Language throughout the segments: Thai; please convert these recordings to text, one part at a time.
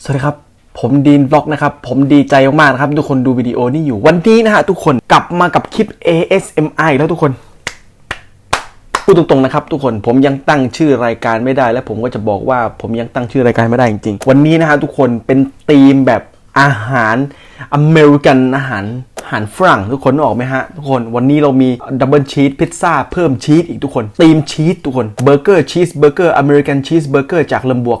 สวัสดีครับ ผมดีนบล็อกนะครับ ผมดีใจมากๆนะครับ ทุกคนดูวิดีโอนี้อยู่ วันนี้นะฮะทุกคนกลับมากับคลิป ASMI แล้วทุกคน พูดตรงๆนะครับ ทุกคนผมยังตั้งชื่อรายการไม่ได้ และผมก็จะบอกว่าผมยังตั้งชื่อรายการไม่ได้จริงๆ วันนี้นะฮะทุกคนเป็นธีมแบบอาหารอเมริกันอาหารอาหารฝรั่งทุกคนออกไหมฮะ ทุกคนวันนี้เรามีดับเบิลชีสพิซซ่าเพิ่มชีสอีกทุกคนธีมชีสทุกคนเบอร์เกอร์ชีสเบอร์เกอร์อเมริกันชีสเบอร์เกอร์จากลำบวก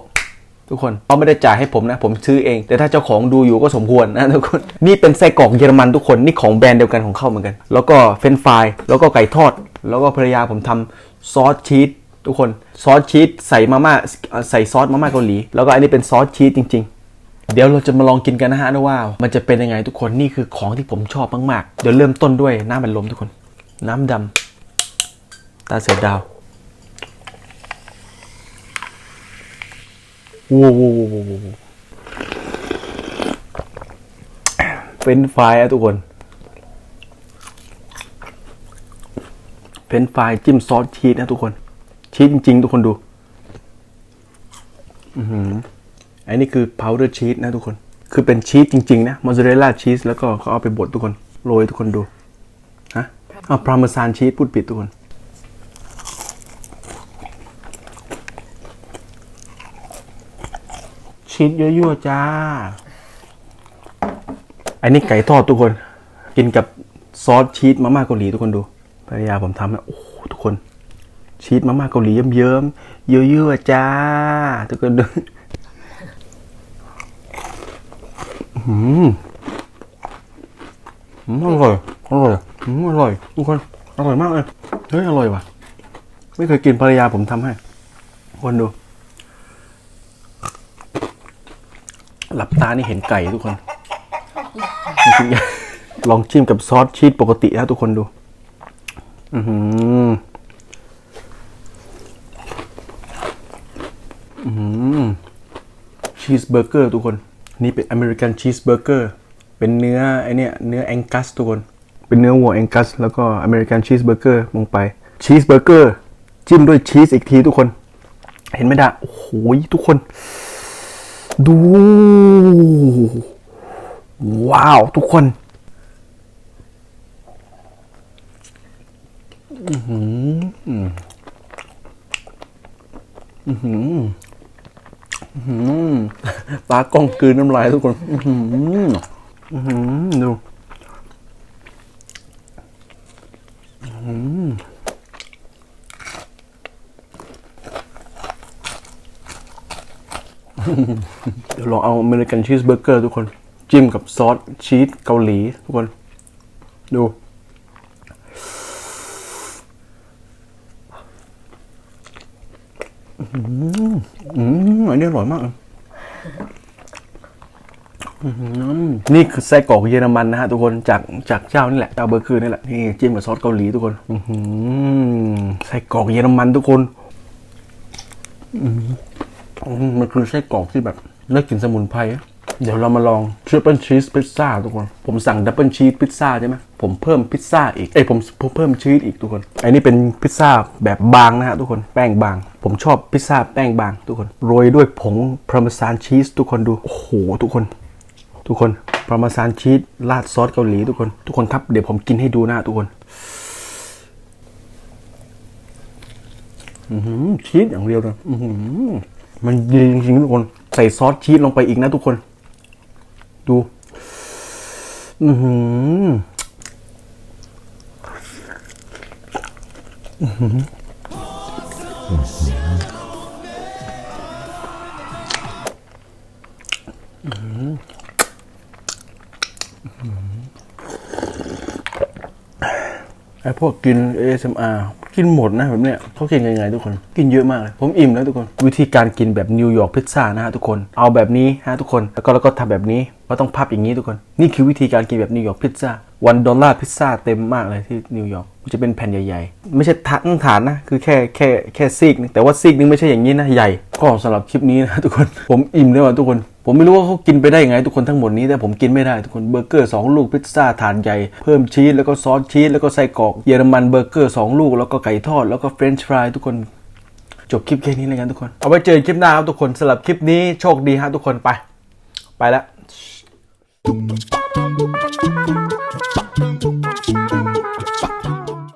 ทุกคนเขาไม่ได้จ่ายให้ผมนะ ผมซื้อเอง แต่ถ้าเจ้าของดูอยู่ก็สมควรนะทุกคน นี่เป็นไส้กรอกเยอรมันทุกคน นี่ของแบรนด์เดียวกันของเขาเหมือนกัน แล้วก็เฟรนฟราย แล้วก็ไก่ทอด แล้วก็ภรรยาผมทำซอสชีสทุกคน ซอสชีสใส่มาม่าใส่ซอสมาม่าเกาหลี แล้วก็อันนี้เป็นซอสชีสจริง ๆ เดี๋ยวเราจะมาลองกินกันนะฮะนะว่า มันจะเป็นยังไงทุกคน นี่คือของที่ผมชอบมากๆ เดี๋ยวเริ่มต้นด้วยน้ำมันลมทุกคน น้ำดำตาเสือดาว ว้วโว้วโว้วโว้วโว้วเฟรนช์ฟรายอะทุกคนเฟรนช์ฟรายจิ้มซอสชีสนะทุกคน ชีสจริง ๆ ทุกคนดู อือหืออันนี้คือพาวเดอร์ชีสนะทุกคน คือเป็นชีสจริง ๆ นะมอสซาเรลล่าชีสแล้วก็เขาเอาไปบดทุกคน โรยทุกคนดู ฮะเอาพร์เมซานชีสพูดผิดทุกคน ชีสเยั่วๆจ้า อันนี้ไก่ทอดทุกคน กินกับซอสชีสมาม่าเกาหลีทุกคนดูภรรยาผมทำนะโอ้ทุกคน ชีสมาม่าเกาหลีเยิ้มๆเยั่วๆจ้า ทุกคนดูอืมอืมอร่อยอร่อยอืมอร่อยทุกคนอร่อยมากเลยเฮ้ยอร่อยว่ะ ไม่เคยกินภรรยาผมทำให้ทุกคนดู หลับตานี่เห็นไก่ทุกคนจริงๆลองจิ้มกับซอสชีสปกตินะทุกคนดูอือหืออือหือชีสเบอร์เกอร์ทุกคน นี่เป็นอเมริกันชีสเบอร์เกอร์เป็นเนื้อไอเนี้ยเนื้อแองกัสทุกคน เป็นเนื้อวัวแองกัส แล้วก็อเมริกันชีสเบอร์เกอร์ลงไปชีสเบอร์เกอร์จิ้มด้วยชีสอีกทีทุกคน เห็นไหมดะโอ้โหทุกคน ดู ว้าว ทุกคนอือหืออือหืออื้อหือตากล้องคืนน้ำลายทุกคน อือหืออื้อหือดูอื้อหือ เดี๋ยวลองเอาอเมริกันชีสเบอร์เกอร์ทุกคน จิ้มกับซอสชีสเกาหลีทุกคน ดู อืมอืมอันนี้อร่อยมากเออนี่คือไส้กรอกเยอรมันนะฮะทุกคนจากจากเจ้านี่แหละเจ้าเบอร์คือนี่แหละนี่จิ้มกับซอสเกาหลีทุกคนไส้กรอกเยอรมันทุกคน อืม มันคือไส้กรอกที่แบบได้กลิ่นสมุนไพรอะเดี๋ยวเรามาลองทริปเปิลชีสพิซซ่าทุกคน ผมสั่งดับเบิลชีสพิซซ่าใช่ไหมผมเพิ่มพิซซ่าอีกเอ้ยผมเพิ่มชีสอีกทุกคน อันนี้เป็นพิซซ่าแบบบางนะฮะทุกคนแป้งบาง ผมชอบพิซซ่าแป้งบางทุกคนโรยด้วยผงพร์เมซานชีสทุกคนดูโอ้โหทุกคน ทุกคนพร์เมซานชีสราดซอสเกาหลีทุกคน ทุกคนครับเดี๋ยวผมกินให้ดูนะทุกคนชีสอย่างเดียวเลยอือ มันดีจริงๆทุกคน ใส่ซอสชีสลงไปอีกนะทุกคน ดู อือหืออื้อหืออื้อหือไอพวกกิน ASMR กินหมดนะแบบเนี้ยเขากินยังไงทุกคน กินเยอะมากเลย ผมอิ่มแล้วทุกคน วิธีการกินแบบนิวยอร์กพิซซ่านะฮะทุกคน เอาแบบนี้ฮะทุกคน แล้วก็แล้วก็ทำแบบนี้ก็ต้องพับอย่างนี้ทุกคน นี่คือวิธีการกินแบบนิวยอร์กพิซซ่าวันดอลลาร์พิซซ่าเต็มมากเลยที่นิวยอร์กมันจะเป็นแผ่นใหญ่ๆ ไม่ใช่ทั้งฐานนะ คือแค่แค่แค่ซีกนึงแต่ว่าซีกนึงไม่ใช่อย่างนี้นะใหญ่ ก็สำหรับคลิปนี้นะทุกคน ผมอิ่มแล้วอะทุกคน ผมไม่รู้ว่าเขากินไปได้ยังไงทุกคนทั้งหมดนี้แต่ผมกินไม่ได้ทุกคนเบอร์เกอร์ 2 ลูกพิซซ่าถานใหญ่เพิ่มชีสแล้วก็ซอสชีสแล้วก็ไส้กรอกเยอรมันเบอร์เกอร์ 2 ลูกแล้วก็ไก่ทอดแล้วก็เฟรนช์ฟรายทุกคนจบคลิปแค่นี้เลยกันทุกคน เอาไว้เจอคลิปหน้าครับทุกคนสำหรับคลิปนี้โชคดีฮะทุกคนไป ไปแล้ว